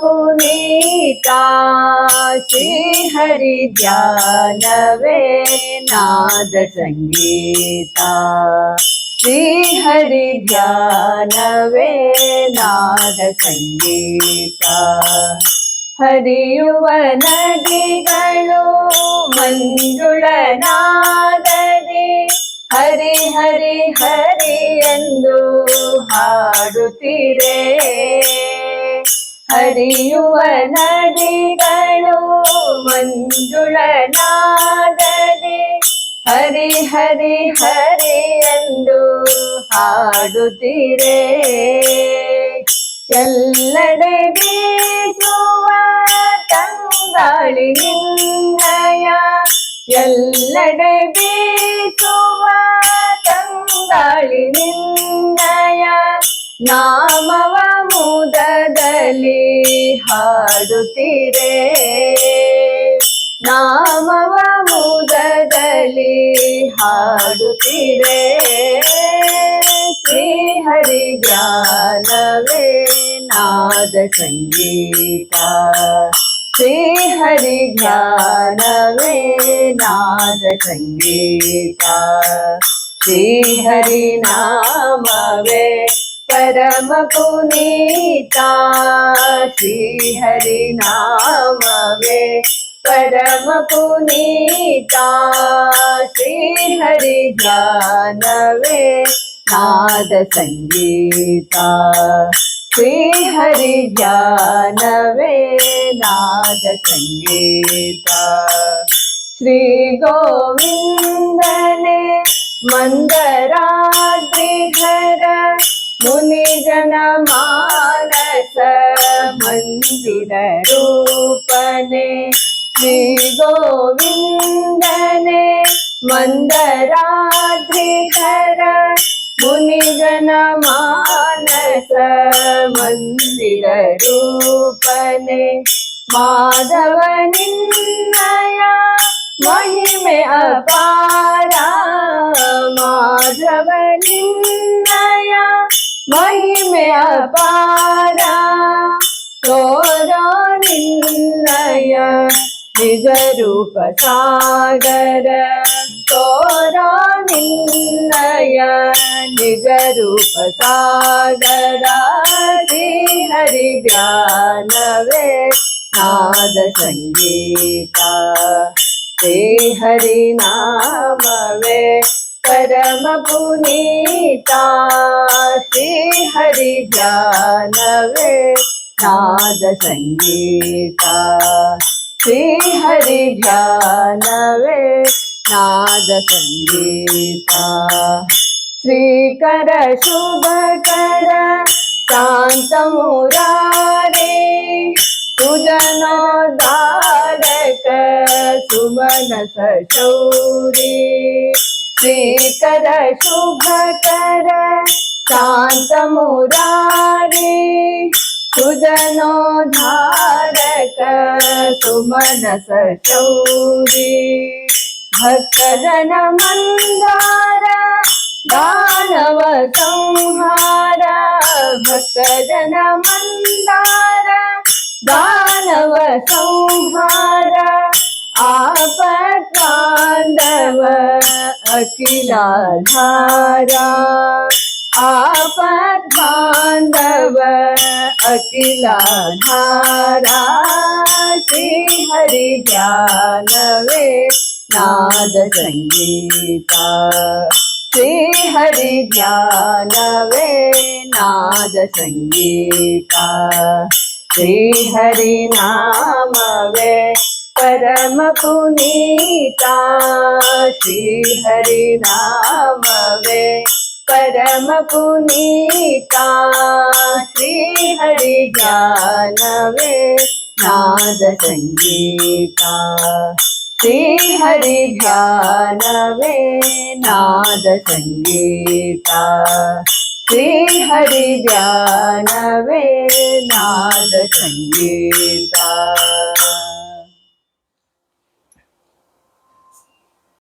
पुनीता श्रीहरि ध्यानवे नाद संगीता श्रीहरि नामवे परम पुनीता श्रीहरि ध्यानवे नाद संगीता श्रीहरि ಧ್ಯಾನವೇ ನಾದ ಸಂಗೀತ ಹರಿಯುವ ನದಿಗಳು ಮಂಜುಳ ನಾದದೆ ಹರಿ ಹರಿ ಹರಿ ಎಂದು ಹಾಡುತ್ತೀರೆ ಹರಿಯುವ ನದಿಗಳು ಮಂಜುಳನಾದರೆ ಹರಿ ಹರಿ ಹರಿ ಎಂದು ಹಾಡುತ್ತೀರೆ. ಎಲ್ಲೆಡೆ ಬೀಸುವ ತಂಗಾಳಿ ನಿನ್ನಯ ಎಲ್ಲೆಡೆ ಬೀಸುವ ತಂಗಾಳಿ ನಿನ್ನಯ ನಾಮವ ಮುದದಲ್ಲಿ ಹಾಡುತ್ತೀರೆ ನಾಮವ ಮುದದಲ್ಲಿ ಹಾಡುತ್ತೀರೆ ಶ್ರೀ ಹರಿ ಜ್ಞಾನವೇ ನಾದ ಸಂಗೀತ. ಶ್ರೀ ಹರಿ ಜ್ಞಾನವೇ ನಾದ ಸಂಗೀತ. ಶ್ರೀ ಹರಿ ನಾಮವೇ परम पुनीता श्री हरि नाम वे परम पुनीता श्री हरि ज्ञान वे नाद संगीता श्री हरि ज्ञान वे नाद संगीता श्री गोविंद ने मन्दराद्रिहर मुनिजन मानस मंदिर रूपने श्री गोविन्दने मन्दराद्रिहर मुनिजन मानस मंदिर रूपने माधव निन्नया महिमे अपारा माधव निन्नया महिमे अपारा तोरा निन्नय निज रूप सागर। तोरा निन्नय निज रूप सागर। श्री हरि ज्ञानवे नाद संगीता। श्री हरि नामवे परम पुनीता श्री हरि जानवे, नाद संगीता। श्री हरि जानवे, नाद संगीता। श्रीकर शुभ कर, शांत मुरारे तुजनो दारक सुमन सशौरी। श्रीकर शुभ कर। शांत मुरारे, सुजनो धारक, सुमन सशौरी भक्तजन मन्दार दानव संहार। भक्तजन मन्दार दानव संहार। आपकान्दव अखिलाधारा आपद्बान्धव अखिलाधारा श्री हरि ज्ञानवे नाद संगीता श्री हरि ज्ञानवे नाद संगीता श्री हरि नामवे परम पुनीता श्री हरि नामवे परम पुनीता श्री हरि ज्ञानवे नाद संगीता श्री हरि ध्यानवे नाद संगीता श्री हरि ध्यानवे नाद संगीता